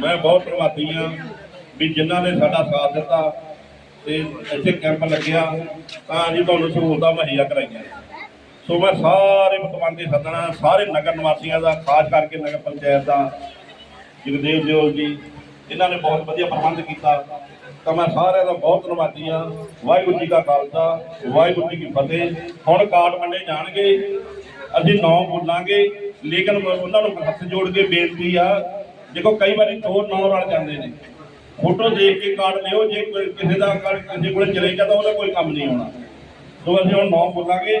ਮੈਂ ਬਹੁਤ ਧੰਨਵਾਦੀ ਹਾਂ ਵੀ ਜਿਨ੍ਹਾਂ ਨੇ ਸਾਡਾ ਸਾਥ ਦਿੱਤਾ ਤੇ ਇੱਥੇ ਕੈਂਪ ਲੱਗਿਆ, ਤਾਂ ਜੀ ਤੁਹਾਨੂੰ ਸਹੂਲਤਾਂ ਮੁਹੱਈਆ ਕਰਾਈਆਂ। ਸੋ ਮੈਂ ਸਾਰੇ ਪਤਵੰਤ ਸੱਦਣਾ, ਸਾਰੇ ਨਗਰ ਨਿਵਾਸੀਆਂ ਦਾ, ਖਾਸ ਕਰਕੇ ਨਗਰ ਪੰਚਾਇਤ ਦਾ, ਜਗਦੇਵ ਜੋਲ ਜੀ ਇਹਨਾਂ ਨੇ ਬਹੁਤ ਵਧੀਆ ਪ੍ਰਬੰਧ ਕੀਤਾ, ਤਾਂ ਮੈਂ ਸਾਰਿਆਂ ਦਾ ਬਹੁਤ ਧੰਨਵਾਦੀ ਹਾਂ। ਵਾਹਿਗੁਰੂ ਜੀ ਕਾ ਖਾਲਸਾ, ਵਾਹਿਗੁਰੂ ਜੀ ਕੀ ਫਤਿਹ। ਹੁਣ ਕਾਰਡ ਮੰਡੇ ਜਾਣਗੇ, ਅਸੀਂ ਨੌ ਬੋਲਾਂਗੇ, ਲੇਕਿਨ ਉਹਨਾਂ ਨੂੰ ਹੱਥ ਜੋੜ ਕੇ ਬੇਨਤੀ ਆ ਦੇਖੋ, ਕਈ ਵਾਰੀ ਦੋ ਨੌ ਰਲ ਜਾਂਦੇ ਨੇ। ਫੋਟੋ ਦੇਖ ਕੇ ਕਾਰਡ ਲਿਓ, ਜੇ ਕੋਈ ਕਿਸੇ ਦਾ ਕਾਰਡ ਕਿਸੇ ਕੋਲੇ ਚਲੇ ਜਾਂਦਾ, ਉਹਦਾ ਕੋਈ ਕੰਮ ਨਹੀਂ ਆਉਣਾ ਸੋ ਅਸੀਂ ਹੁਣ ਨੌ ਬੋਲਾਂਗੇ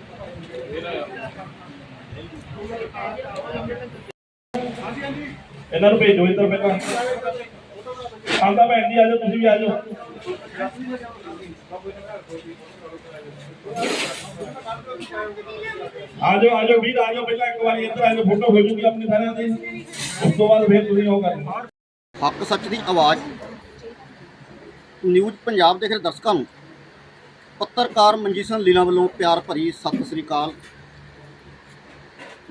ਇਹਨਾਂ ਨੂੰ ਭੇਜੋ ਇੱਧਰ ਪਹਿਲਾਂ। ਆਂਦਾ ਭੈਣ ਜੀ, ਆ ਤੁਸੀਂ ਵੀ ਆ ਜਾਓ। ਆ ਵੀਰ, ਆ ਪਹਿਲਾਂ ਇੱਕ ਵਾਰੀ ਇੱਧਰ ਆ ਫੋਟੋ ਹੋ ਜੂਗੀ ਆਪਣੇ ਸਾਰਿਆਂ ਦੀ। ਉਸ ਤੋਂ ਬਾਅਦ ਫਿਰ ਤੁਸੀਂ ਉਹ ਕਰਨਾ ਹੱਕ ਸੱਚ ਦੀ ਆਵਾਜ਼। ਨਿਊਜ਼ ਪੰਜਾਬ ਦੇ ਰਹੇ ਦਰਸ਼ਕਾਂ ਨੂੰ। ਪੱਤਰਕਾਰ ਮਨਜੀਤ ਸਿੰਘ ਲੀਲਾ ਵੱਲੋਂ ਪਿਆਰ ਭਰੀ ਸਤਿ ਸ੍ਰੀ ਅਕਾਲ।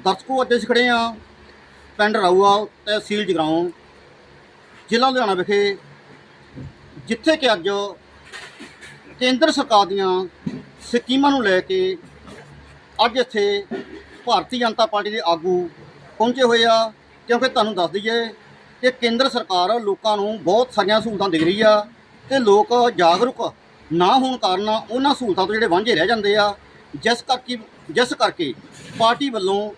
ਦਰਸ਼ਕੋ, ਅੱਜ ਅਸੀਂ ਖੜੇ ਆ ਪਿੰਡ ਰਾਊਆ ਤਹਿਸੀਲ ਜਗਰਾਉਂ ਜ਼ਿਲ੍ਹਾ ਲੁਧਿਆਣਾ ਵਿਖੇ, ਜਿੱਥੇ ਕਿ ਅੱਜ ਕੇਂਦਰ ਸਰਕਾਰ ਦੀਆਂ ਸਕੀਮਾਂ ਨੂੰ ਲੈ ਕੇ ਅੱਜ ਇੱਥੇ ਭਾਰਤੀ ਜਨਤਾ ਪਾਰਟੀ ਦੇ ਆਗੂ ਪਹੁੰਚੇ ਹੋਏ ਆ। ਕਿਉਂਕਿ ਤੁਹਾਨੂੰ ਦੱਸ ਦਈਏ ਕਿ ਕੇਂਦਰ ਸਰਕਾਰ ਲੋਕਾਂ ਨੂੰ ਬਹੁਤ ਸਾਰੀਆਂ ਸਹੂਲਤਾਂ ਦੇ ਰਹੀ ਆ ਤੇ ਲੋਕ ਜਾਗਰੂਕ ਨਾ ਹੋਣ ਕਾਰਨ ਉਹਨਾਂ ਸਹੂਲਤਾਂ ਤੋਂ ਜਿਹੜੇ ਵਾਂਝੇ ਰਹਿ ਜਾਂਦੇ ਆ, ਜਿਸ ਕਰਕੇ ਜਿਸ ਕਰਕੇ ਪਾਰਟੀ ਵੱਲੋਂ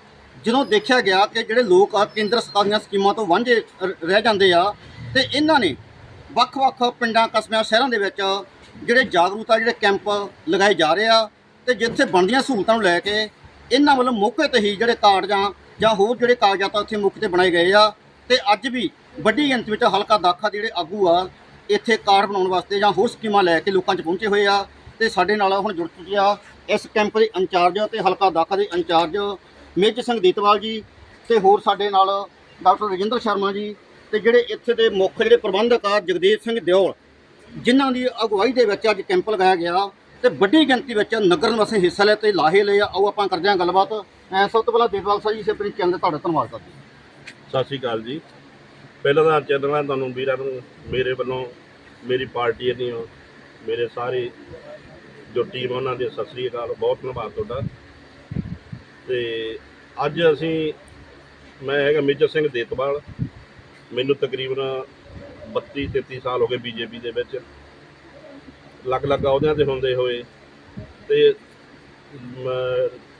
ਜਦੋਂ ਦੇਖਿਆ ਗਿਆ ਕਿ ਜਿਹੜੇ ਲੋਕ ਆ, ਕੇਂਦਰ ਸਰਕਾਰ ਦੀਆਂ ਸਕੀਮਾਂ ਤੋਂ ਵਾਂਝੇ ਰ- ਰਹਿ ਜਾਂਦੇ ਆ, ਤੇ ਇਹਨਾਂ ਨੇ ਵੱਖ-ਵੱਖ ਪਿੰਡਾਂ, ਕਸਬਿਆਂ, ਸ਼ਹਿਰਾਂ ਦੇ ਵਿੱਚ ਜਿਹੜੇ ਜਾਗਰੂਕਤਾ ਜਿਹੜੇ ਕੈਂਪ ਲਗਾਏ ਜਾ ਰਹੇ ਆ, ਤੇ ਜਿੱਥੇ ਬਣਦੀਆਂ ਸਹੂਲਤਾਂ ਨੂੰ ਲੈ ਕੇ ਇਹਨਾਂ ਵੱਲੋਂ ਮੌਕੇ ਤੇ ਹੀ ਜਿਹੜੇ ਕਾਰਡ ਜਾਂ ਜਾਂ ਹੋਰ ਜਿਹੜੇ ਕਾਗਜ਼ਾਤ ਉੱਥੇ ਮੁੱਖ ਤੇ ਬਣਾਏ ਗਏ ਆ, ਤੇ ਅੱਜ ਵੀ ਵੱਡੀ ਗਿਣਤੀ ਵਿੱਚ ਹਲਕਾ ਦਾਖਾ ਦੇ ਜਿਹੜੇ ਆਗੂ ਆ ਇੱਥੇ ਕਾਰਡ ਬਣਾਉਣ ਵਾਸਤੇ ਜਾਂ ਹੋਰ ਸਕੀਮਾਂ ਲੈ ਕੇ ਲੋਕਾਂ 'ਚ ਪਹੁੰਚੇ ਹੋਏ ਆ ਤੇ ਸਾਡੇ ਨਾਲ ਹੁਣ ਜੁੜ ਚੁੱਕੇ ਆ ਇਸ ਕੈਂਪ ਦੇ ਇੰਚਾਰਜ ਤੇ ਹਲਕਾ ਦਾਖਾ ਦੇ ਇੰਚਾਰਜ ਮੇਜ ਸਿੰਘ ਦੀਤਵਾਲ ਜੀ ਤੇ ਹੋਰ ਸਾਡੇ ਨਾਲ ਡਾਕਟਰ ਰਜਿੰਦਰ ਸ਼ਰਮਾ ਜੀ ਤੇ ਜਿਹੜੇ ਇੱਥੇ ਦੇ ਮੁੱਖ ਜਿਹੜੇ ਪ੍ਰਬੰਧਕ ਆ ਜਗਦੀਪ ਸਿੰਘ ਦਿਓਲ, ਜਿਨ੍ਹਾਂ ਦੀ ਅਗਵਾਈ ਦੇ ਵਿੱਚ ਅੱਜ ਕੈਂਪ ਲਗਾਇਆ ਗਿਆ ਤੇ ਵੱਡੀ ਗਿਣਤੀ ਵਿੱਚ ਨਗਰ ਨਿਵਾਸੀ ਹਿੱਸਾ ਲਿਆ ਤੇ ਲਾਹੇ ਲਏ ਆ। ਆਓ ਆਪਾਂ ਕਰਦੇ ਹਾਂ ਗੱਲਬਾਤ। ਐ ਸਭ ਤੋਂ ਪਹਿਲਾਂ ਦੇਵਵਾਲ ਸਾਹਿਬ ਜੀ ਸੇ ਆਪਣੀ ਚੈਨਲ ਦਾ ਤੁਹਾਡਾ ਧੰਨਵਾਦ ਕਰਦੇ ਹਾਂ। ਸਤਿ ਸ਼੍ਰੀ ਅਕਾਲ ਜੀ। ਪਹਿਲਾਂ ਤਾਂ ਚੰਦਨਾ ਤੁਹਾਨੂੰ ਵੀਰਾਂ ਨੂੰ ਮੇਰੇ ਵੱਲੋਂ ਮੇਰੀ ਪਾਰਟੀ ਦੀ ਮੇਰੇ ਸਾਰੇ ਜੋ ਟੀਮ ਉਹਨਾਂ ਦੀ ਸਤਿ ਸ਼੍ਰੀ ਅਕਾਲ ਬਹੁਤ ਧੰਨਵਾਦ ਤੁਹਾਡਾ। ਤੇ ਅੱਜ ਅਸੀਂ ਮੈਂ ਹੈਗਾ ਮੇਜਰ ਸਿੰਘ ਦੇਤਵਾਲ ਮੈਨੂੰ ਤਕਰੀਬਨ 32 33 ਸਾਲ ਹੋ ਗਏ ਬੀਜੇਪੀ ਦੇ ਵਿੱਚ। ਅਲੱਗ-ਅਲੱਗ ਅਹੁਦਿਆਂ ਤੇ ਹੁੰਦੇ ਹੋਏ ਤੇ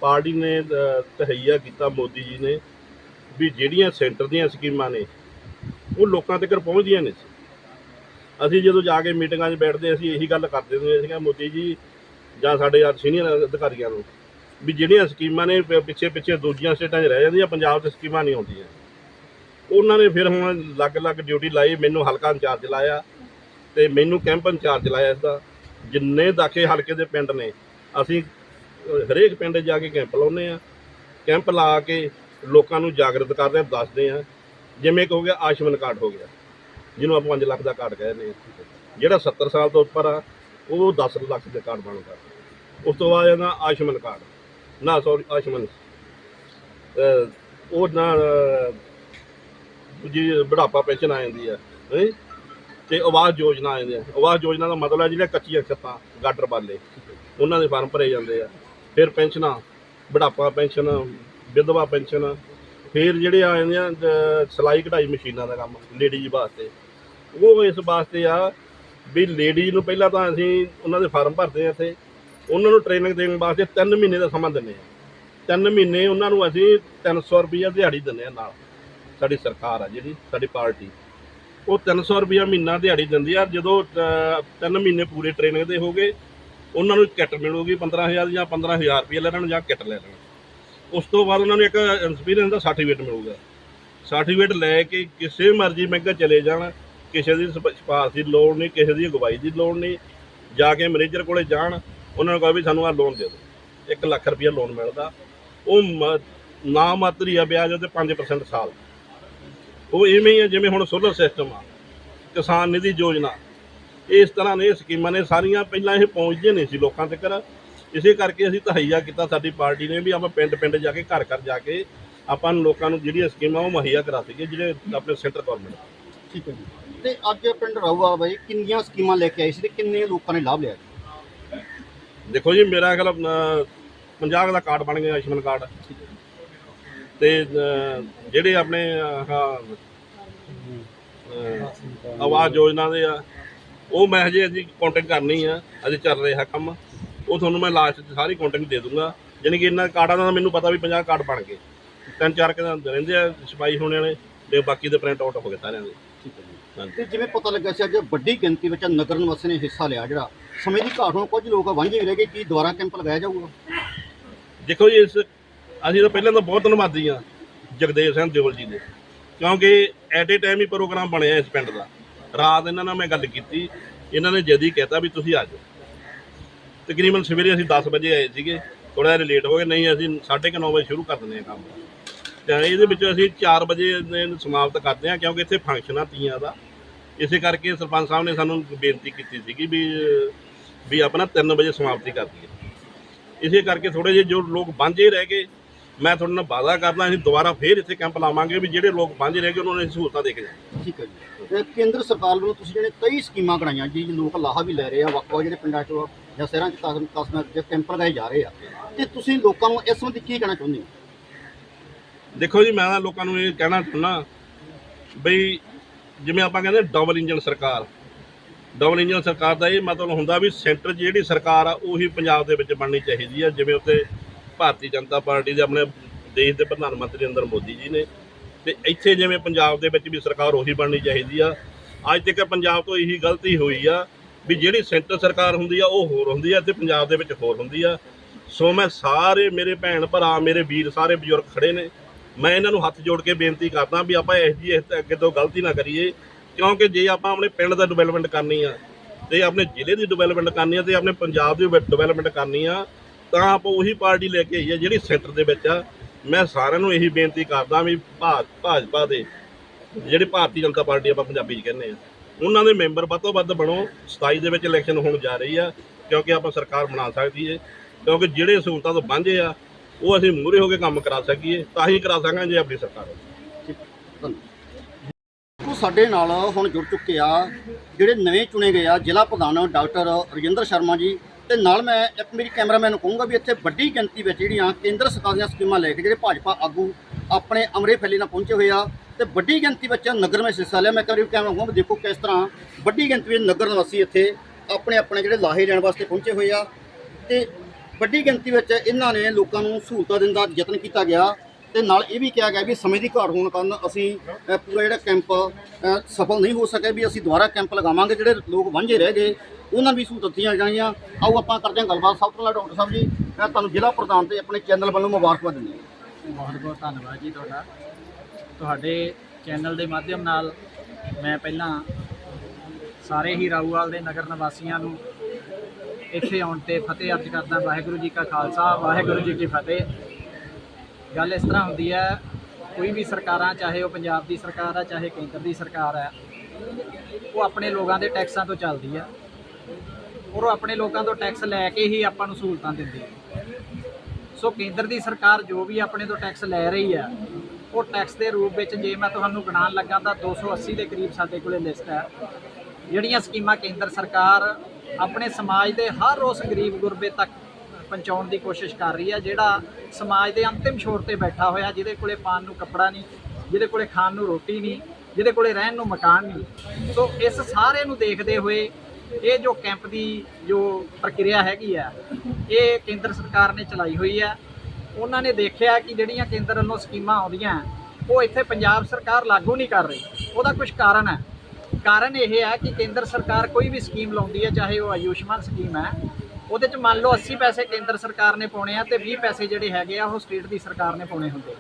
ਪਾਰਟੀ ਨੇ ਅ, ਤਹਈਆ ਕੀਤਾ ਮੋਦੀ ਜੀ ਨੇ ਵੀ ਜਿਹੜੀਆਂ ਸੈਂਟਰ ਦੀਆਂ ਸਕੀਮਾਂ ਨੇ ਉਹ ਲੋਕਾਂ ਤੱਕ ਪਹੁੰਚਦੀਆਂ ਨੇ ਅਸੀਂ ਜਦੋਂ ਜਾ ਕੇ ਮੀਟਿੰਗਾਂ 'ਚ ਬੈਠਦੇ ਅਸੀਂ ਇਹੀ ਗੱਲ ਕਰਦੇ ਹੁੰਦੇ ਸੀਗਾ, ਮੋਦੀ ਜੀ ਜਾਂ ਸਾਡੇ ਸੀਨੀਅਰ ਅਧਿਕਾਰੀਆਂ ਨੂੰ, ਵੀ ਜਿਹੜੀਆਂ ਸਕੀਮਾਂ ਨੇ ਪਿੱਛੇ ਪਿੱਛੇ ਦੂਜੀਆਂ ਸਟੇਟਾਂ 'ਚ ਰਹਿ ਜਾਂਦੀਆਂ, ਪੰਜਾਬ 'ਚ ਸਕੀਮਾਂ ਨਹੀਂ ਆਉਂਦੀਆਂ। ਉਹਨਾਂ ਨੇ ਫਿਰ ਹੁਣ ਅਲੱਗ-ਅਲੱਗ ਡਿਊਟੀ ਲਾਈ ਮੈਨੂੰ ਹਲਕਾ ਇੰਚਾਰਜ ਲਾਇਆ ਤੇ ਮੈਨੂੰ ਕੈਂਪ ਇੰਚਾਰਜ ਲਾਇਆ ਇਸ ਦਾ। ਜਿੰਨੇ ਦਾਖੇ ਹਲਕੇ ਦੇ ਪਿੰਡ ਨੇ, ਅਸੀਂ ਹਰੇਕ ਪਿੰਡ ਜਾ ਕੇ ਕੈਂਪ ਲਾਉਂਦੇ ਆ ਕੈਂਪ ਲਾ ਕੇ ਲੋਕਾਂ ਨੂੰ ਜਾਗਰਤ ਕਰਦੇ ਆ ਦੱਸਦੇ ਆ ਜਿਵੇਂ ਕਿ ਹੋ ਗਿਆ ਆਯੁਸ਼ਮਾਨ ਕਾਰਡ ਹੋ ਗਿਆ, ਜਿਹਨੂੰ ਆਪਾਂ 5 ਲੱਖ ਦਾ ਕਾਰਡ ਕਹਿੰਦੇ ਆ ਜਿਹੜਾ 70 ਸਾਲ ਤੋਂ ਉੱਪਰ ਆ, ਉਹ 10 ਲੱਖ ਦੇ ਕਾਰਡ ਬਣਦਾ। ਉਸ ਤੋਂ ਬਾਅਦ ਇਹਦਾ ਆਯੁਸ਼ਮਾਨ ਕਾਰਡ। ਨਾ ਸੌਰੀ ਆਯੁਸ਼ਮਾਨ ਉਹ ਨਾ ਜੀ ਬੁਢਾਪਾ ਪੈਨਸ਼ਨ ਆ ਜਾਂਦੀ ਆ, ਹੈਂ? ਤੇ ਆਵਾਸ ਯੋਜਨਾ ਆ ਜਾਂਦੀ ਆ। ਆਵਾਸ ਯੋਜਨਾ ਦਾ ਮਤਲਬ ਹੈ ਜਿਹੜੇ ਕੱਚੀਆਂ ਛੱਤਾਂ, ਗਾਡਰ ਵਾਲੇ ਉਹਨਾਂ ਦੇ ਫਾਰਮ ਭਰੇ ਜਾਂਦੇ ਆ। ਫਿਰ ਪੈਨਸ਼ਨਾਂ, ਬੁਢਾਪਾ ਪੈਨਸ਼ਨ, ਵਿਧਵਾ ਪੈਨਸ਼ਨ ਫਿਰ ਜਿਹੜੇ ਆ ਜਾਂਦੇ ਆ ਅਹ, ਸਿਲਾਈ ਕਢਾਈ ਮਸ਼ੀਨਾਂ ਦਾ ਕੰਮ ਲੇਡੀਜ਼ ਵਾਸਤੇ। ਉਹ ਇਸ ਵਾਸਤੇ ਆ ਵੀ ਲੇਡੀਜ਼ ਨੂੰ ਪਹਿਲਾਂ ਤਾਂ ਅਸੀਂ ਉਹਨਾਂ ਦੇ ਫਾਰਮ ਭਰਦੇ ਆ ਇੱਥੇ। ਉਹਨਾਂ ਨੂੰ ਟ੍ਰੇਨਿੰਗ ਦੇਣ ਵਾਸਤੇ 3 ਮਹੀਨੇ ਦਾ ਸਮਾਂ ਦਿੰਦੇ ਆ। 3 ਮਹੀਨੇ ਉਹਨਾਂ ਨੂੰ ਅਸੀਂ 300 ਰੁਪਈਆ ਦਿਹਾੜੀ ਦਿੰਦੇ ਆ ਨਾਲ। ਸਾਡੀ ਸਰਕਾਰ ਆ ਜਿਹੜੀ ਸਾਡੀ ਪਾਰਟੀ। ਉਹ 300 ਰੁਪਈਆ ਮਹੀਨਾ ਦਿਹਾੜੀ ਦਿੰਦੀ ਆ। ਜਦੋਂ 3 ਮਹੀਨੇ ਪੂਰੇ ਟ੍ਰੇਨਿੰਗ ਦੇ ਹੋ ਗਏ ਉਹਨਾਂ ਨੂੰ ਕਿੱਟ ਮਿਲੂਗੀ 15000 ਜਾਂ 15000 ਰੁਪਏ ਲੈ ਲੈਣ ਜਾਂ ਕਿੱਟ ਲੈ ਲੈਣ। ਉਸ ਤੋਂ ਬਾਅਦ ਉਹਨਾਂ ਨੂੰ ਇੱਕ ਐਕਸਪੀਰੀਅੰਸ ਦਾ ਸਰਟੀਫਿਕੇਟ ਮਿਲੂਗਾ। ਸਰਟੀਫਿਕੇਟ ਲੈ ਕੇ ਕਿਸੇ ਮਰਜ਼ੀ ਬੈਂਕ ਚਲੇ ਜਾਣ, ਕਿਸੇ ਦੀ ਸਪ- ਸਿਫਾਰਸ਼ ਦੀ ਲੋੜ ਨਹੀਂ, ਕਿਸੇ ਦੀ ਅਗਵਾਈ ਦੀ ਲੋੜ ਨਹੀਂ, ਜਾ ਕੇ ਮੈਨੇਜਰ ਕੋਲੇ ਜਾਣ, ਉਹਨਾਂ ਨੂੰ ਕਹੋ ਵੀ ਸਾਨੂੰ ਆ ਲੋਨ ਦੇ ਦਿਓ। 1 ਲੱਖ ਰੁਪਏ ਲੋਨ ਮਿਲਦਾ। ਉਹ ਮ- ਨਾ ਮਾਤਰੀ ਆ ਵਿਆਜ ਉਹਦੇ 5% ਸਾਲ। ਉਹ ਇਵੇਂ ਹੀ ਆ ਜਿਵੇਂ ਹੁਣ ਸੋਲਰ ਸਿਸਟਮ ਆ, ਕਿਸਾਨ ਨਿਧੀ ਯੋਜਨਾ। ਇਸ ਤਰ੍ਹਾਂ ਨੇ ਇਹ ਸਕੀਮਾਂ ਨੇ, ਸਾਰੀਆਂ ਪਹਿਲਾਂ ਇਹ ਪਹੁੰਚਦੀਆਂ ਨਹੀਂ ਸੀ ਲੋਕਾਂ ਤੱਕ। ਇਸੇ ਕਰਕੇ ਅਸੀਂ ਤਹਈਆ ਕੀਤਾ ਸਾਡੀ ਪਾਰਟੀ ਨੇ ਵੀ ਆਪਾਂ ਪਿੰਡ ਪਿੰਡ ਜਾ ਕੇ ਘਰ ਘਰ ਜਾ ਕੇ ਆਪਾਂ ਨੂੰ ਲੋਕਾਂ ਨੂੰ ਜਿਹੜੀਆਂ ਸਕੀਮਾਂ ਉਹ ਮੁਹੱਈਆ ਕਰਾ ਸਕੀਏ ਜਿਹੜੇ ਆਪਣੇ ਸੈਂਟਰ ਗਵਰਨਮੈਂਟ ਠੀਕ ਹੈ ਜੀ। ਤੇ ਅੱਜ ਪਿੰਡ ਰਾਊਆ ਬਾਈ ਕਿੰਨੀਆਂ ਸਕੀਮਾਂ ਲੈ ਕੇ ਆਏ ਸੀ ਤੇ ਕਿੰਨੇ ਲੋਕਾਂ ਨੇ ਲਾਭ ਲਿਆ ਜੀ? ਦੇਖੋ ਜੀ ਮੇਰਾ ਖਿਆਲ 50 ਦਾ ਕਾਰਡ ਬਣ ਗਿਆ ਆਯੁਸ਼ਮਾਨ ਕਾਰਡ। ਤੇ ਅਹ, ਜਿਹੜੇ ਆਪਣੇ ਆਹ ਅਹ, ਆਵਾਜ਼ ਯੋਜਨਾ ਦੇ ਆ ਉਹ ਮੈਂ ਹਜੇ ਅਸੀਂ ਕੰਟੈਕਟ ਕਰਨੀ ਆ ਅਜੇ ਚੱਲ ਰਿਹਾ ਕੰਮ। ਉਹ ਤੁਹਾਨੂੰ ਮੈਂ ਲਾਸਟ 'ਚ ਸਾਰੀ ਕੰਟੈਕਟ ਦੇ ਦੂੰਗਾ। ਜਾਣੀ ਕਿ ਇਹਨਾਂ ਕਾਰਡਾਂ ਦਾ ਮੈਨੂੰ ਪਤਾ ਵੀ 50 ਕਾਰਡ ਬਣ ਗਏ। ਤਿੰਨ ਚਾਰ ਕਿ ਰਹਿੰਦੇ ਆ ਛਪਾਈ ਹੋਣੇ ਵਾਲੇ ਤੇ ਬਾਕੀ ਦੇ ਪ੍ਰਿੰਟ ਆਊਟ ਹੋ ਗਏ ਸਾਰਿਆਂ ਦੇ। ਠੀਕ ਹੈ ਜੀ। ਤੇ ਜਿਵੇਂ ਪਤਾ ਲੱਗਾ ਸੀ ਅੱਜ ਵੱਡੀ ਗਿਣਤੀ ਵਿੱਚ ਨਗਰ ਨਿਵਾਸੀਆਂ ਨੇ ਹਿੱਸਾ ਲਿਆ ਜਿਹੜਾ ਸਮੇਂ ਦੀ ਘਾਟ ਹੁਣ ਕੁਝ ਲੋਕ ਵਾਂਝੇ ਰਹਿ ਗਏ ਕੀ ਦੁਬਾਰਾ ਕੈਂਪ ਲਗਾਇਆ ਜਾਊਗਾ? ਦੇਖੋ ਜੀ ਇਸ ਅਸੀਂ ਤਾਂ ਪਹਿਲਾਂ ਤਾਂ ਬਹੁਤ ਧੰਨਵਾਦੀ ਆ ਜਗਦੇਵ ਸਿੰਘ ਦਿਓਲ ਜੀ ਦੇ। ਕਿਉਂਕਿ ਐਟ ਏ ਟਾਈਮ ਹੀ ਪ੍ਰੋਗਰਾਮ ਬਣਿਆ ਇਸ ਪਿੰਡ ਦਾ। ਰਾਤ ਇਹਨਾਂ ਨਾਲ ਮੈਂ ਗੱਲ ਕੀਤੀ ਇਹਨਾਂ ਨੇ ਜਦੀ ਕਹਿਤਾ ਵੀ ਤੁਸੀਂ ਆ ਜਾਓ। ਤਕਰੀਬਨ ਸਵੇਰੇ ਅਸੀਂ 10 ਵਜੇ ਆਏ ਸੀਗੇ ਥੋੜਾ ਜਿਹਾ ਲੇਟ ਹੋ ਗਏ, ਨਹੀਂ ਅਸੀਂ 9:30 ਵਜੇ ਸ਼ੁਰੂ ਕਰ ਦਿੰਦੇ ਹਾਂ ਕੰਮ। ਤੇ ਇਹਦੇ ਵਿੱਚ ਅਸੀਂ 4 ਵਜੇ ਇਹਨੂੰ ਸਮਾਪਤ ਕਰਦੇ ਹਾਂ, ਕਿਉਂਕਿ ਇੱਥੇ ਫੰਕਸ਼ਨ ਆ ਤੀਆਂ ਦਾ। ਇਸੇ ਕਰਕੇ ਸਰਪੰਚ ਸਾਹਿਬ ਨੇ ਸਾਨੂੰ ਬੇਨਤੀ ਕੀਤੀ ਸੀਗੀ ਵੀ ਵੀ ਆਪਣਾ 3 ਵਜੇ ਸਮਾਪਤੀ ਕਰ ਦਈਏ। ਇਸੇ ਕਰਕੇ ਥੋੜੇ ਜਿਹੇ ਜੋ ਲੋਕ ਵਾਂਝੇ ਰਹਿ ਗਏ, ਮੈਂ ਤੁਹਾਡੇ ਨਾਲ ਵਾਅਦਾ ਕਰਦਾ, ਅਸੀਂ ਦੁਬਾਰਾ ਫੇਰ ਇੱਥੇ ਕੈਂਪ ਲਾਵਾਂਗੇ ਵੀ ਜਿਹੜੇ ਲੋਕ ਵਾਂਝੇ ਰਹਿ ਗਏ, ਉਹਨਾਂ ਨੂੰ ਸਹੂਲਤਾਂ ਦੇ ਕੇ ਜਾਵਾਂਗੇ ਠੀਕ ਹੈ ਜੀ। ਕੇਂਦਰ ਸਰਕਾਰ ਵੱਲੋਂ ਤੁਸੀਂ ਜਿਹੜੇ ਕਈ ਸਕੀਮਾਂ ਕਢਾਈਆਂ ਜੀ ਲੋਕ ਲਾਹਾ ਵੀ ਲੈ ਰਹੇ ਆ ਵੱਖ ਵੱਖ ਜਿਹੜੇ ਪਿੰਡਾਂ 'ਚੋਂ ਜਾਂ ਸ਼ਹਿਰਾਂ 'ਚ ਕਸਮ ਕਸਮਾਂ 'ਚ ਕੈਂਪ ਲਗਾਏ ਜਾ ਰਹੇ ਆ। ਤੇ ਤੁਸੀਂ ਲੋਕਾਂ ਨੂੰ ਇਸ ਸੰਬੰਧੀ ਕੀ ਕਹਿਣਾ ਚਾਹੁੰਦੇ ਹੋ? ਦੇਖੋ ਜੀ, ਮੈਂ ਤਾਂ ਲੋਕਾਂ ਨੂੰ ਇਹ ਕਹਿਣਾ ਚਾਹੁੰਦਾ ਬਈ, ਜਿਵੇਂ ਆਪਾਂ ਕਹਿੰਦੇ ਡਬਲ ਇੰਜਨ ਸਰਕਾਰ। ਡਬਲ ਇੰਜਨ ਸਰਕਾਰ ਦਾ ਇਹ ਮਤਲਬ ਹੁੰਦਾ ਵੀ ਸੈਂਟਰ 'ਚ ਜਿਹੜੀ ਸਰਕਾਰ ਆ, ਉਹੀ ਪੰਜਾਬ ਦੇ ਵਿੱਚ ਬਣਨੀ ਚਾਹੀਦੀ ਆ। ਜਿਵੇਂ ਉੱਤੇ ਭਾਰਤੀ ਜਨਤਾ ਪਾਰਟੀ ਦੇ ਆਪਣੇ ਦੇਸ਼ ਦੇ ਪ੍ਰਧਾਨ ਮੰਤਰੀ ਨਰਿੰਦਰ ਮੋਦੀ ਜੀ ਨੇ। ਤੇ ਇੱਥੇ ਜਿਵੇਂ ਪੰਜਾਬ ਦੇ ਵਿੱਚ ਵੀ ਸਰਕਾਰ ਉਹੀ ਬਣਨੀ ਚਾਹੀਦੀ ਆ। ਅੱਜ ਤੱਕ ਪੰਜਾਬ ਤੋਂ ਇਹੀ ਗਲਤੀ ਹੋਈ ਆ ਵੀ ਜਿਹੜੀ ਸੈਂਟਰ ਸਰਕਾਰ ਹੁੰਦੀ ਆ, ਉਹ ਹੋਰ ਹੁੰਦੀ ਆ ਤੇ ਪੰਜਾਬ ਦੇ ਵਿੱਚ ਹੋਰ ਹੁੰਦੀ ਆ। ਸੋ ਮੈਂ ਸਾਰੇ ਮੇਰੇ ਭੈਣ ਭਰਾ, ਮੇਰੇ ਵੀਰ, ਸਾਰੇ ਬਜ਼ੁਰਗ ਖੜੇ ਨੇ। ਮੈਂ ਇਹਨਾਂ ਨੂੰ ਹੱਥ ਜੋੜ ਕੇ ਬੇਨਤੀ ਕਰਦਾ ਵੀ ਆਪਾਂ ਇਸ ਜੀ ਇਸ ਅੱਗੇ ਤੋਂ ਗਲਤੀ ਨਾ ਕਰੀਏ, ਕਿਉਂਕਿ ਜੇ ਆਪਾਂ ਆਪਣੇ ਪਿੰਡ ਦਾ ਡਿਵੈਲਪਮੈਂਟ ਕਰਨੀ ਆ ਤੇ ਆਪਣੇ ਜ਼ਿਲ੍ਹੇ ਦੀ ਡਿਵੈਲਪਮੈਂਟ ਕਰਨੀ ਆ ਤੇ ਆਪਣੇ ਪੰਜਾਬ ਦੀ ਡਿਵੈਲਪਮੈਂਟ ਕਰਨੀ ਆ, ਤਾਂ ਆਪਾਂ ਉਹੀ ਪਾਰਟੀ ਲੈ ਕੇ ਆਈ ਆ ਜਿਹੜੀ ਸੈਂਟਰ ਦੇ ਵਿੱਚ ਆ। ਮੈਂ ਸਾਰਿਆਂ ਨੂੰ ਇਹੀ ਬੇਨਤੀ ਕਰਦਾ ਵੀ ਭਾ- ਭਾਜਪਾ ਦੇ, ਜਿਹੜੀ ਭਾਰਤੀ ਜਨਤਾ ਪਾਰਟੀ ਆਪਾਂ ਪੰਜਾਬੀ 'ਚ ਕਹਿੰਦੇ ਆ। ਉਹਨਾਂ ਦੇ ਮੈਂਬਰ ਵੱਧ ਤੋਂ ਵੱਧ ਬਣੋ 27 ਦੇ ਵਿੱਚ ਇਲੈਕਸ਼ਨ ਹੋਣ ਜਾ ਰਹੀ ਆ, ਕਿਉਂਕਿ ਆਪਾਂ ਸਰਕਾਰ ਬਣਾ ਸਕਦੀ ਏ, ਕਿਉਂਕਿ ਜਿਹੜੇ ਸਹੂਲਤਾਂ ਤੋਂ ਵਾਂਝੇ ਆ, ਉਹ ਅਸੀਂ ਮੂਹਰੇ ਹੋ ਕੇ ਕੰਮ ਕਰਾ ਸਕੀਏ, ਤਾਂ ਹੀ ਕਰਾ ਸਕਾਂਗੇ ਜੇ ਆਪਣੀ ਸਰਕਾਰ ਹੋਵੇ। ਉਹ ਸਾਡੇ ਨਾਲ ਹੁਣ ਜੁੜ ਚੁੱਕੇ ਆ, ਜਿਹੜੇ ਨਵੇਂ ਚੁਣੇ ਗਏ ਆ, ਜ਼ਿਲ੍ਹਾ ਪ੍ਰਧਾਨ ਡਾਕਟਰ ਰਜਿੰਦਰ ਸ਼ਰਮਾ ਜੀ, ਤੇ ਨਾਲ ਮੈਂ ਇੱਕ ਮੇਰੀ ਕੈਮਰਾਮੈਨ ਨੂੰ ਕਹੂੰਗਾ ਵੀ ਇੱਥੇ ਵੱਡੀ ਗਿਣਤੀ ਵਿੱਚ ਜਿਹੜੀਆਂ ਕੇਂਦਰ ਸਰਕਾਰ ਦੀਆਂ ਸਕੀਮਾਂ ਲੈ ਕੇ ਜਿਹੜੇ ਭਾਜਪਾ ਆਗੂ ਆਪਣੇ ਅਮਰੇ ਫੈਲੀ ਨਾਲ ਪਹੁੰਚੇ ਹੋਏ ਆ ਤੇ ਵੱਡੀ ਗਿਣਤੀ ਵਿੱਚ ਨਗਰ ਵਿੱਚ ਹਿੱਸਾ ਲਿਆ। ਮੈਂ ਕਰੀ ਕੈਮਰਾ ਵੀ ਦੇਖੋ ਕਿਸ ਤਰ੍ਹਾਂ ਵੱਡੀ ਗਿਣਤੀ ਵਿੱਚ ਨਗਰ ਨਿਵਾਸੀ ਇੱਥੇ ਆਪਣੇ ਆਪਣੇ ਜਿਹੜੇ ਲਾਹੇ ਲੈਣ ਵਾਸਤੇ ਪਹੁੰਚੇ ਹੋਏ ਆ। ਤੇ ਵੱਡੀ ਗਿਣਤੀ ਵਿੱਚ ਇਹਨਾਂ ਨੇ ਲੋਕਾਂ ਨੂੰ ਸਹੂਲਤਾਂ ਦੇਣ ਦਾ ਯਤਨ ਕੀਤਾ ਗਿਆ। ਤੇ ਨਾਲ ਇਹ ਵੀ ਕਿਹਾ ਗਿਆ ਵੀ ਸਮੇਂ ਦੀ ਘਾਟ ਹੋਣ ਕਾਰਨ ਅਸੀਂ ਪੂਰਾ ਜਿਹੜਾ ਕੈਂਪ ਸਫਲ ਨਹੀਂ ਹੋ ਸਕਿਆ ਵੀ ਅਸੀਂ ਦੁਬਾਰਾ ਕੈਂਪ ਲਗਾਵਾਂਗੇ। ਜਿਹੜੇ ਲੋਕ ਵਾਂਝੇ ਰਹਿ ਗਏ, ਉਹਨਾਂ ਨੂੰ ਵੀ ਸਹੂਲਤਾਂ ਦਿੱਤੀਆਂ ਜਾਣਗੀਆਂ ਆਓ ਆਪਾਂ ਕਰਦੇ ਹਾਂ ਗੱਲਬਾਤ। ਸਭ ਤੋਂ ਪਹਿਲਾਂ ਡਾਕਟਰ ਸਾਹਿਬ ਜੀ, ਮੈਂ ਤੁਹਾਨੂੰ ਜ਼ਿਲ੍ਹਾ ਪ੍ਰਧਾਨ ਤੇ ਆਪਣੇ ਚੈਨਲ ਵੱਲੋਂ ਮੁਬਾਰਕਬਾਦ ਦਿੰਦਾ ਹਾਂ। ਬਹੁਤ ਬਹੁਤ ਧੰਨਵਾਦ ਜੀ ਤੁਹਾਡਾ। ਤੁਹਾਡੇ ਚੈਨਲ ਦੇ ਮਾਧਿਅਮ ਨਾਲ ਮੈਂ ਪਹਿਲਾਂ ਸਾਰੇ ਹੀ ਰਾਊਵਾਲ ਦੇ ਨਗਰ ਨਿਵਾਸੀਆਂ ਨੂੰ ਇੱਥੇ ਆਉਣ ਤੇ ਫਤਿਹ ਅਰਜ ਕਰਦਾ ਵਾਹਿਗੁਰੂ ਜੀ ਕਾ ਖਾਲਸਾ, ਵਾਹਿਗੁਰੂ ਜੀ ਕੀ ਫਤਿਹ। ਗੱਲ ਇਸ ਤਰ੍ਹਾਂ ਹੁੰਦੀ ਹੈ, ਕੋਈ ਵੀ ਸਰਕਾਰਾਂ, ਚਾਹੇ ਉਹ ਪੰਜਾਬ ਦੀ ਸਰਕਾਰ ਹੈ ਚਾਹੇ ਕੇਂਦਰ ਦੀ ਸਰਕਾਰ ਹੈ ਉਹ ਆਪਣੇ ਲੋਕਾਂ ਦੇ ਟੈਕਸਾਂ ਤੋਂ ਚੱਲਦੀ ਹੈ ਔਰ ਉਹ ਆਪਣੇ ਲੋਕਾਂ ਤੋਂ ਟੈਕਸ ਲੈ ਕੇ ਹੀ ਆਪਾਂ ਨੂੰ ਸਹੂਲਤਾਂ ਦਿੰਦੀ ਹੈ ਸੋ ਕੇਂਦਰ ਦੀ ਸਰਕਾਰ ਜੋ ਵੀ ਆਪਣੇ ਤੋਂ ਟੈਕਸ ਲੈ ਰਹੀ ਹੈ ਉਹ ਟੈਕਸ ਦੇ ਰੂਪ ਵਿੱਚ ਜੇ ਮੈਂ ਤੁਹਾਨੂੰ ਗਿਣਾਉਣ ਲੱਗਾ ਤਾਂ 280 ਦੇ ਕਰੀਬ ਸਾਡੇ ਕੋਲੇ ਲਿਸਟ ਹੈ। ਜਿਹੜੀਆਂ ਸਕੀਮਾਂ ਕੇਂਦਰ ਸਰਕਾਰ ਆਪਣੇ ਸਮਾਜ ਦੇ ਹਰ ਰੋਜ਼ ਗਰੀਬ ਗੁਰਬੇ ਤੱਕ ਪਹੁੰਚਾਉਣ ਦੀ ਕੋਸ਼ਿਸ਼ ਕਰ ਰਹੀ ਹੈ, ਜਿਹੜਾ ਸਮਾਜ ਦੇ ਅੰਤਿਮ ਛੋਰ ਤੇ ਬੈਠਾ ਹੋਇਆ, ਜਿਹਦੇ ਕੋਲੇ ਪਾਣ ਨੂੰ ਕੱਪੜਾ ਨਹੀਂ, ਜਿਹਦੇ ਕੋਲੇ ਖਾਣ ਨੂੰ ਰੋਟੀ ਨਹੀਂ, ਜਿਹਦੇ ਕੋਲੇ ਰਹਿਣ ਨੂੰ ਮਕਾਨ ਨਹੀਂ। ਸੋ ਇਸ ਸਾਰੇ ਨੂੰ ਦੇਖਦੇ ਹੋਏ ਇਹ ਜੋ ਕੈਂਪ ਦੀ ਜੋ ਪ੍ਰਕਿਰਿਆ ਹੈਗੀ ਆ ਇਹ ਕੇਂਦਰ ਸਰਕਾਰ ਨੇ ਚਲਾਈ ਹੋਈ ਹੈ। ਉਹਨਾਂ ਨੇ ਦੇਖਿਆ ਕਿ ਜਿਹੜੀਆਂ ਕੇਂਦਰ ਵੱਲੋਂ ਸਕੀਮਾਂ ਆਉਂਦੀਆਂ, ਉਹ ਇੱਥੇ ਪੰਜਾਬ ਸਰਕਾਰ ਲਾਗੂ ਨਹੀਂ ਕਰ ਰਹੀ। ਉਹਦਾ ਕੁਝ ਕਾਰਨ ਹੈ। ਕਾਰਨ ਇਹ ਹੈ ਕਿ ਕੇਂਦਰ ਸਰਕਾਰ ਕੋਈ ਵੀ ਸਕੀਮ ਲਾਉਂਦੀ ਹੈ, ਚਾਹੇ ਉਹ ਆਯੁਸ਼ਮਾਨ ਸਕੀਮ ਹੈ, ਉਹਦੇ ਚ ਮੰਨ ਲਓ 80 ਪੈਸੇ ਕੇਂਦਰ ਸਰਕਾਰ ਨੇ ਪਾਉਣੇ ਆ ਤੇ 20 ਪੈਸੇ ਜਿਹੜੇ ਹੈਗੇ ਆ, ਉਹ ਸਟੇਟ ਦੀ ਸਰਕਾਰ ਨੇ ਪਾਉਣੇ ਹੁੰਦੇ।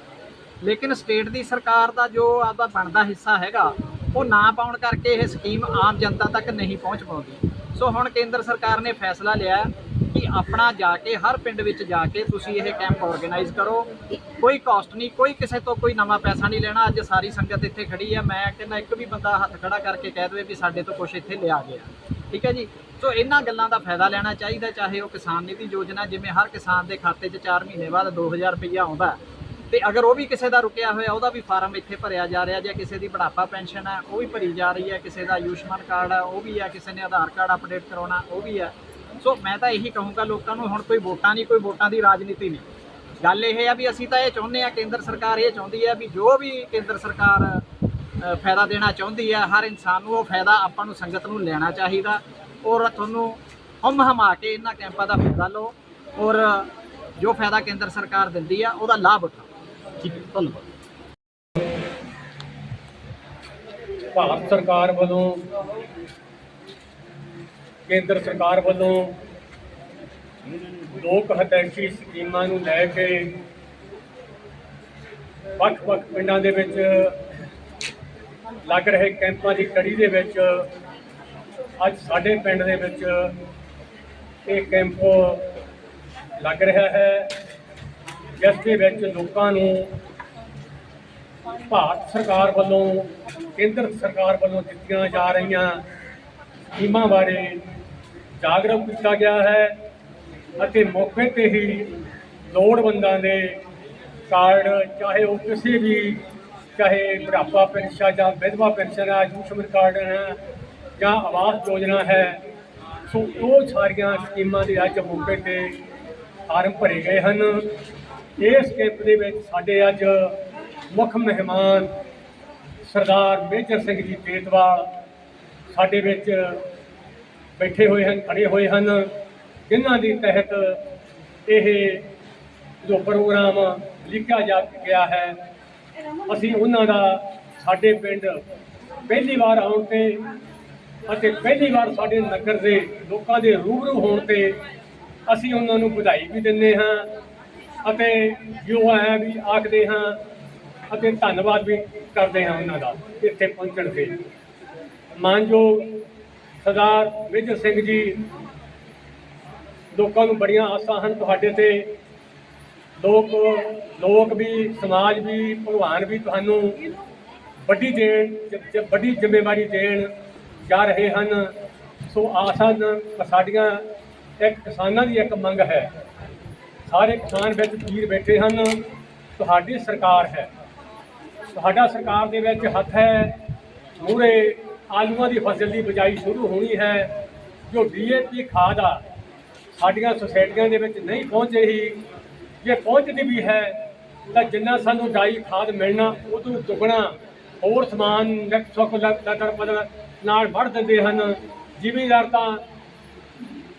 ਲੇਕਿਨ ਸਟੇਟ ਦੀ ਸਰਕਾਰ ਦਾ ਜੋ ਆਪਦਾ ਬਣਦਾ ਹਿੱਸਾ ਹੈਗਾ, ਉਹ ਨਾ ਪਾਉਣ ਕਰਕੇ ਇਹ ਸਕੀਮ ਆਮ ਜਨਤਾ ਤੱਕ ਨਹੀਂ ਪਹੁੰਚ ਪਾਉਂਦੀ। ਸੋ ਹੁਣ ਕੇਂਦਰ ਸਰਕਾਰ ਨੇ ਫੈਸਲਾ ਲਿਆ ਕਿ ਆਪਣਾ ਜਾ ਕੇ ਹਰ ਪਿੰਡ ਵਿੱਚ ਜਾ ਕੇ ਤੁਸੀਂ ਇਹ ਕੈਂਪ ਆਰਗੇਨਾਈਜ਼ ਕਰੋ। ਕੋਈ ਕਾਸਟ ਨਹੀਂ ਕੋਈ ਕਿਸੇ ਤੋਂ ਕੋਈ ਨਵਾਂ ਪੈਸਾ ਨਹੀਂ ਲੈਣਾ। ਅੱਜ ਸਾਰੀ ਸੰਗਤ ਇੱਥੇ ਖੜੀ ਹੈ। ਮੈਂ ਕਹਿੰਦਾ ਇੱਕ ਵੀ ਬੰਦਾ ਹੱਥ ਖੜਾ ਕਰਕੇ ਕਹਿ ਦੇਵੇ ਵੀ ਸਾਡੇ ਤੋਂ ਕੁਝ ਇੱਥੇ ਲਿਆ ਗਿਆ। ਠੀਕ ਹੈ ਜੀ? ਸੋ ਇਹਨਾਂ ਗੱਲਾਂ ਦਾ ਫਾਇਦਾ ਲੈਣਾ ਚਾਹੀਦਾ ਚਾਹੇ ਉਹ ਕਿਸਾਨ ਨਿਧੀ ਯੋਜਨਾ ਜਿਵੇਂ ਹਰ ਕਿਸਾਨ ਦੇ ਖਾਤੇ 'ਚ 4 ਮਹੀਨੇ ਬਾਅਦ 2000 ਰੁਪਈਆ ਆਉਂਦਾ। ਹੈ, ਤੇ ਅਗਰ ਉਹ ਵੀ ਕਿਸੇ ਦਾ ਰੁਕਿਆ ਹੋਇਆ ਉਹਦਾ ਵੀ ਫਾਰਮ ਇੱਥੇ ਭਰਿਆ ਜਾ ਰਿਹਾ ਜਾਂ ਕਿਸੇ ਦੀ ਬੁਢਾਪਾ ਪੈਨਸ਼ਨ ਹੈ ਉਹ ਵੀ ਭਰੀ ਜਾ ਰਹੀ ਹੈ ਕਿਸੇ ਦਾ ਆਯੁਸ਼ਮਾਨ ਕਾਰਡ ਹੈ ਉਹ ਵੀ ਹੈ ਕਿਸੇ ਨੇ ਆਧਾਰ ਕਾਰਡ ਅਪਡੇਟ ਕਰਾਉਣਾ ਉਹ ਵੀ ਹੈ। ਸੋ ਮੈਂ ਤਾਂ ਇਹੀ ਕਹੂੰਗਾ ਲੋਕਾਂ ਨੂੰ, ਹੁਣ ਕੋਈ ਵੋਟਾਂ ਨਹੀਂ, ਕੋਈ ਵੋਟਾਂ ਦੀ ਰਾਜਨੀਤੀ ਨਹੀਂ। ਗੱਲ ਇਹ ਹੈ ਵੀ ਅਸੀਂ ਤਾਂ ਇਹ ਚਾਹੁੰਦੇ ਆ, ਕੇਂਦਰ ਸਰਕਾਰ ਇਹ ਚਾਹੁੰਦੀ ਹੈ ਵੀ ਜੋ ਵੀ ਕੇਂਦਰ ਸਰਕਾਰ ਫਾਇਦਾ ਦੇਣਾ ਚਾਹੁੰਦੀ ਹੈ ਹਰ ਇਨਸਾਨ ਨੂੰ ਉਹ ਫਾਇਦਾ ਆਪਾਂ ਨੂੰ ਸੰਗਤ ਨੂੰ ਲੈਣਾ ਚਾਹੀਦਾ। ਔਰ ਤੁਹਾਨੂੰ ਹਮ ਹਮਾ ਕੇ ਇਹਨਾਂ ਕੈਂਪਾਂ ਦਾ ਫਾਇਦਾ ਲਓ, ਔਰ ਜੋ ਫਾਇਦਾ ਕੇਂਦਰ ਸਰਕਾਰ ਦਿੰਦੀ ਆ, ਉਹਦਾ ਲਾਭ ਉਠਾਓ। ਠੀਕ ਹੈ, ਧੰਨਵਾਦ। ਭਾਰਤ ਸਰਕਾਰ ਵੱਲੋਂ ਕੇਂਦਰ ਸਰਕਾਰ ਵੱਲੋਂ ਲੋਕ ਹਤੈਸ਼ੀ ਸਕੀਮਾਂ ਨੂੰ ਲੈ ਕੇ ਵੱਖ-ਵੱਖ ਪਿੰਡਾਂ ਦੇ ਵਿੱਚ ਲੱਗ ਰਹੇ ਕੈਂਪਾਂ ਦੀ ਕੜੀ ਦੇ ਵਿੱਚ ਅੱਜ ਸਾਡੇ ਪਿੰਡ ਦੇ ਵਿੱਚ ਇਹ ਕੈਂਪ ਲੱਗ ਰਿਹਾ ਹੈ, ਜਿਸ ਦੇ ਵਿੱਚ ਲੋਕਾਂ ਨੂੰ ਭਾਰਤ ਸਰਕਾਰ ਵੱਲੋਂ, ਕੇਂਦਰ ਸਰਕਾਰ ਵੱਲੋਂ ਦਿੱਤੀਆਂ ਜਾ ਰਹੀਆਂ ਸਕੀਮਾਂ ਬਾਰੇ ਜਾਗਰੂਕ ਕੀਤਾ ਗਿਆ ਹੈ ਅਤੇ ਮੌਕੇ ਤੇ ਹੀ ਲੋੜਵੰਦਾਂ ਦੇ ਕਾਰਡ ਚਾਹੇ ਉਹ ਕਿਸੇ ਵੀ, ਚਾਹੇ ਬੁਢਾਪਾ ਪੈਨਸ਼ਨ ਜਾਂ ਵਿਧਵਾ ਪੈਨਸ਼ਨ ਹੈ ਆਯੁਸ਼ਮਾਨ ਕਾਰਡ ਹੈ ਜਾਂ ਆਵਾਸ ਯੋਜਨਾ ਹੈ, ਸੋ ਉਹ ਸਾਰੀਆਂ ਸਕੀਮਾਂ ਦੇ ਅੱਜ ਮੌਕੇ ਤੇ ਫਾਰਮ ਭਰੇ ਗਏ ਹਨ। ਇਸ ਕੈਂਪ ਦੇ ਵਿੱਚ ਸਾਡੇ ਅੱਜ ਮੁੱਖ ਮਹਿਮਾਨ ਸਰਦਾਰ ਮੇਜਰ ਸਿੰਘ ਜੀ ਤੇਤਵਾਲ ਸਾਡੇ ਵਿੱਚ ਬੈਠੇ ਹੋਏ ਹਨ, ਖੜੇ ਹੋਏ ਹਨ। ਜਿਨ੍ਹਾਂ ਦੀ ਤਹਿਤ ਇਹ ਜੋ ਪ੍ਰੋਗਰਾਮ ਲਿਖਿਆ ਜਾ ਗਿਆ ਹੈ, ਅਸੀਂ ਉਹਨਾਂ ਦਾ, ਸਾਡੇ ਪਿੰਡ ਪਹਿਲੀ ਵਾਰ ਆਉਣ ਤੇ ਅਤੇ ਪਹਿਲੀ ਵਾਰ ਸਾਡੇ ਨਗਰ ਦੇ ਲੋਕਾਂ ਦੇ ਰੂਬਰੂ ਹੋਣ ਤੇ ਅਸੀਂ ਉਹਨਾਂ ਨੂੰ ਵਧਾਈ ਵੀ ਦਿੰਦੇ ਹਾਂ ਅਤੇ ਜੋ ਹੈ ਵੀ ਆਖਦੇ ਹਾਂ ਅਤੇ ਧੰਨਵਾਦ ਵੀ ਕਰਦੇ ਹਾਂ ਉਹਨਾਂ ਦਾ ਇੱਥੇ ਪਹੁੰਚਣ ਤੇ। ਮਾਨਯੋਗ ਸਰਦਾਰ ਮੇਜਰ ਸਿੰਘ ਜੀ, ਲੋਕਾਂ ਨੂੰ ਬੜੀਆਂ ਆਸਾਂ ਹਨ ਤੁਹਾਡੇ ਤੇ। ਲੋਕ ਲੋਕ ਵੀ, ਸਮਾਜ ਵੀ, ਭਗਵਾਨ ਵੀ ਤੁਹਾਨੂੰ ਵੱਡੀ ਦੇਣ ਵੱਡੀ ਜ਼ਿੰਮੇਵਾਰੀ ਦੇਣ ਜਾ ਰਹੇ ਹਨ। ਸੋ ਆਸਾਂ ਨ- ਸਾਡੀਆਂ ਇੱਕ ਕਿਸਾਨਾਂ ਦੀ ਇੱਕ ਮੰਗ ਹੈ। ਸਾਰੇ ਕਿਸਾਨ ਵਿੱਚ ਵੀਰ ਬੈਠੇ ਹਨ, ਤੁਹਾਡੀ ਸਰਕਾਰ ਹੈ। ਤੁਹਾਡਾ ਸਰਕਾਰ ਦੇ ਵਿੱਚ ਹੱਥ ਹੈ। ਮੂਰੇ ਆਲੂਆਂ ਦੀ ਫਸਲ ਦੀ ਬਿਜਾਈ ਸ਼ੁਰੂ ਹੋਣੀ ਹੈ, ਜੋ ਡੀਏਪੀ ਖਾਦ ਆ, ਸਾਡੀਆਂ ਸੁਸਾਇਟੀਆਂ ਦੇ ਵਿੱਚ ਨਹੀਂ ਪਹੁੰਚ ਰਹੀ। ਜੇ ਪਹੁੰਚਦੀ ਵੀ ਹੈ, ਤਾਂ ਜਿੰਨਾ ਸਾਨੂੰ ਡਾਈ ਖਾਦ ਮਿਲਣਾ ਉਹ ਤੋਂ ਦੁੱਗਣਾ ਹੋਰ ਸਮਾਨ ਨਿਕ ਸੁੱਖ ਲਗਰ ਪਦਰ ਨਾਲ ਵੜ ਦਿੰਦੇ ਹਨ। ਜ਼ਿਮੀਦਾਰ ਤਾਂ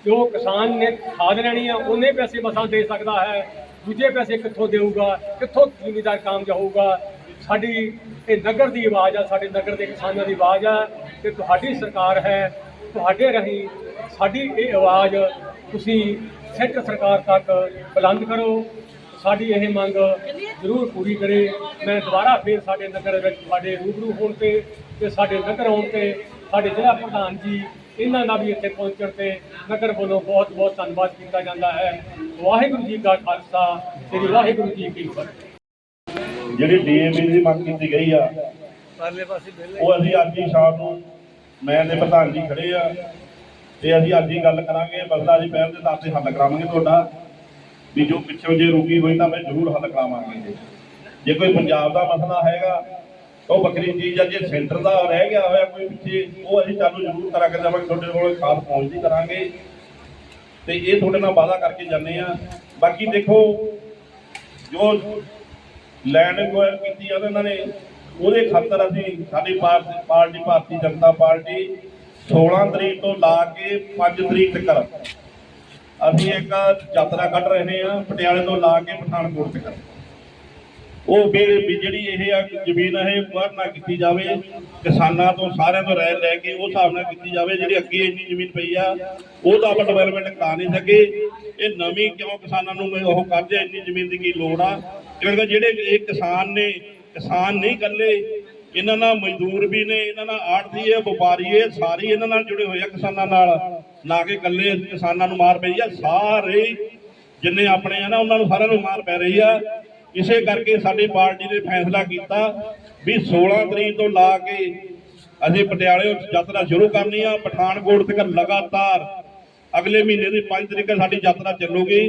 ਜੋ ਕਿਸਾਨ ਨੇ ਖਾਦ ਲੈਣੀ ਆ, ਉਹਨੇ ਪੈਸੇ ਮਸਾਂ ਦੇ ਸਕਦਾ ਹੈ, ਦੂਜੇ ਪੈਸੇ ਕਿੱਥੋਂ ਦੇਊਗਾ, ਕਿੱਥੋਂ ਜ਼ਿਮੀਦਾਰ ਕਾਮਯਾਬ ਹੋਊਗਾ? ਸਾਡੀ ਇਹ ਨਗਰ ਦੀ ਆਵਾਜ਼ ਆ, ਸਾਡੇ ਨਗਰ ਦੇ ਕਿਸਾਨਾਂ ਦੀ ਆਵਾਜ਼ ਆ। ਕਿ ਤੁਹਾਡੀ ਸਰਕਾਰ ਹੈ, ਤੁਹਾਡੇ ਰਹੀ ਸਾਡੀ ਇਹ ਆਵਾਜ਼ ਤੁਸੀਂ ਸੈਂਟਰ ਸਰਕਾਰ ਤੱਕ ਬੁਲੰਦ ਕਰੋ। ਸਾਡੀ ਇਹ ਮੰਗ ਜ਼ਰੂਰ ਪੂਰੀ ਕਰੇ। ਮੈਂ ਦੁਬਾਰਾ ਫੇਰ ਸਾਡੇ ਨਗਰ ਵਿੱਚ ਤੁਹਾਡੇ ਰੂਬਰੂ ਹੋਣ ਤੇ ਤੇ ਸਾਡੇ ਨਗਰ ਆਉਣ ਤੇ ਸਾਡੇ ਜ਼ਿਲ੍ਹਾ ਪ੍ਰਧਾਨ ਜੀ, ਇਹਨਾਂ ਦਾ ਵੀ ਇੱਥੇ ਪਹੁੰਚਣ ਤੇ ਨਗਰ ਵੱਲੋਂ ਬਹੁਤ ਬਹੁਤ ਧੰਨਵਾਦ ਕੀਤਾ ਜਾਂਦਾ ਹੈ। ਵਾਹਿਗੁਰੂ ਜੀ ਕਾ ਖਾਲਸਾ, ਸ੍ਰੀ ਵਾਹਿਗੁਰੂ ਜੀ ਕੀ ਫਤਿਹ। ਜਿਹੜੀ ਡੀਏਪੀ ਦੀ ਮੰਗ ਕੀਤੀ ਗਈ ਆ ਉਹ ਅਸੀਂ ਅੱਜ ਹੀ ਸ਼ਾਮ ਨੂੰ ਮੈਂ ਤੇ ਪ੍ਰਧਾਨ ਜੀ ਖੜੇ ਆ ਤੇ ਅਸੀਂ ਅੱਜ ਹੀ ਗੱਲ ਕਰਾਂਗੇ ਮਸਲਾ ਅਸੀਂ ਪਹਿਲ ਦੇ ਤੌਰ ਤੇ ਹੱਲ ਕਰਾਵਾਂਗੇ ਤੁਹਾਡਾ। ਵੀ ਜੋ ਪਿੱਛੋਂ ਜੇ ਰੁਕੀ ਹੋਈ ਤਾਂ ਮੈਂ ਜ਼ਰੂਰ ਹੱਲ ਕਰਾਵਾਂਗੇ ਜੀ। ਜੇ ਕੋਈ ਪੰਜਾਬ ਦਾ ਮਸਲਾ ਹੈਗਾ, ਉਹ ਵੱਖਰੀ ਚੀਜ਼ ਆ, ਜੇ ਸੈਂਟਰ ਦਾ ਰਹਿ ਗਿਆ ਹੋਇਆ ਕੋਈ ਪਿੱਛੇ, ਉਹ ਅਸੀਂ ਚਾਲੂ ਜ਼ਰੂਰ ਕਰਾਂਗੇ ਜਾਵਾਂਗੇ ਤੁਹਾਡੇ ਕੋਲ ਖਾਸ ਪਹੁੰਚਦੀ ਕਰਾਂਗੇ। ਤੇ ਇਹ ਤੁਹਾਡੇ ਨਾਲ ਵਾਅਦਾ ਕਰਕੇ ਜਾਂਦੇ ਆ। ਬਾਕੀ ਦੇਖੋ, ਜੋ ਲੈਂਡ ਇਨਕੁਆਇਰ ਕੀਤੀ ਆ ਉਹਨਾਂ ਨੇ ਉਹਦੇ ਖਾਤਰ ਅਸੀਂ ਸਾਡੀ ਪਾਰ- ਪਾਰਟੀ, ਭਾਰਤੀ ਜਨਤਾ ਪਾਰਟੀ 16 ਤਰੀਕ ਤੋਂ ਲਾ ਕੇ 5 ਤਰੀਕ ਤੱਕ ਅਸੀਂ ਇੱਕ ਯਾਤਰਾ ਕੱਢ ਰਹੇ ਹਾਂ, ਪਟਿਆਲੇ ਤੋਂ ਲਾ ਕੇ ਪਠਾਨਕੋਟ ਤੱਕ। ਉਹ ਵੀ ਜਿਹੜੀ ਇਹ ਆ ਜ਼ਮੀਨ ਇਹ ਬਾਹਰ ਨਾ ਕੀਤੀ ਜਾਵੇ, ਕਿਸਾਨਾਂ ਤੋਂ ਸਾਰਿਆਂ ਤੋਂ ਰਹਿ ਲੈ ਕੇ ਉਹ ਹਿਸਾਬ ਨਾਲ ਕੀਤੀ ਜਾਵੇ, ਜਿਹੜੀ ਅੱਗੇ ਇੰਨੀ ਜ਼ਮੀਨ ਪਈ ਆ, ਉਹ ਤਾਂ ਆਪਾਂ ਡਿਵੈਲਪਮੈਂਟ ਕਰਾ ਨਹੀਂ ਸਕੇ। ਇਹ ਨਵੀਂ ਕਿਉਂ ਕਿਸਾਨਾਂ ਨੂੰ ਉਹ ਕਰਦੇ ਇੰਨੀ ਜ਼ਮੀਨ ਦੀ ਕੀ ਲੋੜ ਆ? ਕਿਉਂਕਿ ਜਿਹੜੇ ਇਹ ਕਿਸਾਨ ਨੇ ਕਿਸਾਨ ਨਹੀਂ ਇਕੱਲੇ, ਇਹਨਾਂ ਨਾਲ ਮਜ਼ਦੂਰ ਵੀ ਨੇ, ਇਹਨਾਂ ਨਾਲ ਆੜਤੀ ਹੈ ਵਪਾਰੀ ਹੈ ਸਾਰੇ ਇਹਨਾਂ ਨਾਲ ਜੁੜੇ ਹੋਏ ਆ ਕਿਸਾਨਾਂ ਨਾਲ। ਨਾ ਕਿ ਇਕੱਲੇ ਕਿਸਾਨਾਂ ਨੂੰ ਮਾਰ ਪਈ ਆ, ਸਾਰੇ ਜਿੰਨੇ ਆਪਣੇ ਆ ਨਾ, ਉਹਨਾਂ ਨੂੰ ਸਾਰਿਆਂ ਨੂੰ ਮਾਰ ਪੈ ਰਹੀ ਆ। ਇਸੇ ਕਰਕੇ ਸਾਡੀ ਪਾਰਟੀ ਨੇ ਫੈਸਲਾ ਕੀਤਾ ਵੀ 16 ਤਰੀਕ ਤੋਂ ਲਾ ਕੇ ਅਸੀਂ ਪਟਿਆਲੇ ਯਾਤਰਾ ਸ਼ੁਰੂ ਕਰਨੀ ਆ। ਪਠਾਨਕੋਟ ਤੱਕ ਲਗਾਤਾਰ ਅਗਲੇ ਮਹੀਨੇ ਦੀ 5 ਤਰੀਕ ਸਾਡੀ ਯਾਤਰਾ ਚੱਲੂਗੀ।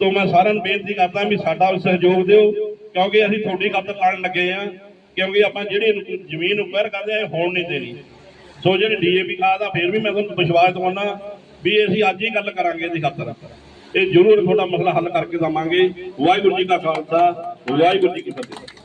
ਤੋਂ ਮੈਂ ਸਾਰਿਆਂ ਨੂੰ ਬੇਨਤੀ ਕਰਦਾ ਵੀ ਸਾਡਾ ਵੀ ਸਹਿਯੋਗ ਦਿਓ, ਕਿਉਂਕਿ ਅਸੀਂ ਤੁਹਾਡੀ ਖਾਤਰ ਲੜਨ ਲੱਗੇ ਆ ਕਿਉਂਕਿ ਆਪਾਂ ਜਿਹੜੀ ਜ਼ਮੀਨ ਉੱਪਰ ਕਰਦੇ ਆ ਇਹ ਹੋਣ ਨਹੀਂ ਦੇਣੀ। ਸੋ ਜਿਹੜੀ ਡੀਏਪੀ ਖਾਦ ਆ, ਫਿਰ ਵੀ ਮੈਂ ਤੁਹਾਨੂੰ ਵਿਸ਼ਵਾਸ ਦਿਵਾਉਣਾ ਵੀ ਅਸੀਂ ਅੱਜ ਹੀ ਗੱਲ ਕਰਾਂਗੇ ਇਹਦੀ ਖਾਤਰ ਇਹ ਜ਼ਰੂਰ ਤੁਹਾਡਾ ਮਸਲਾ ਹੱਲ ਕਰਕੇ ਦਵਾਂਗੇ। ਵਾਹਿਗੁਰੂ ਜੀ ਕਾ ਖਾਲਸਾ, ਵਾਹਿਗੁਰੂ ਜੀ ਕੀ ਫਤਿਹ।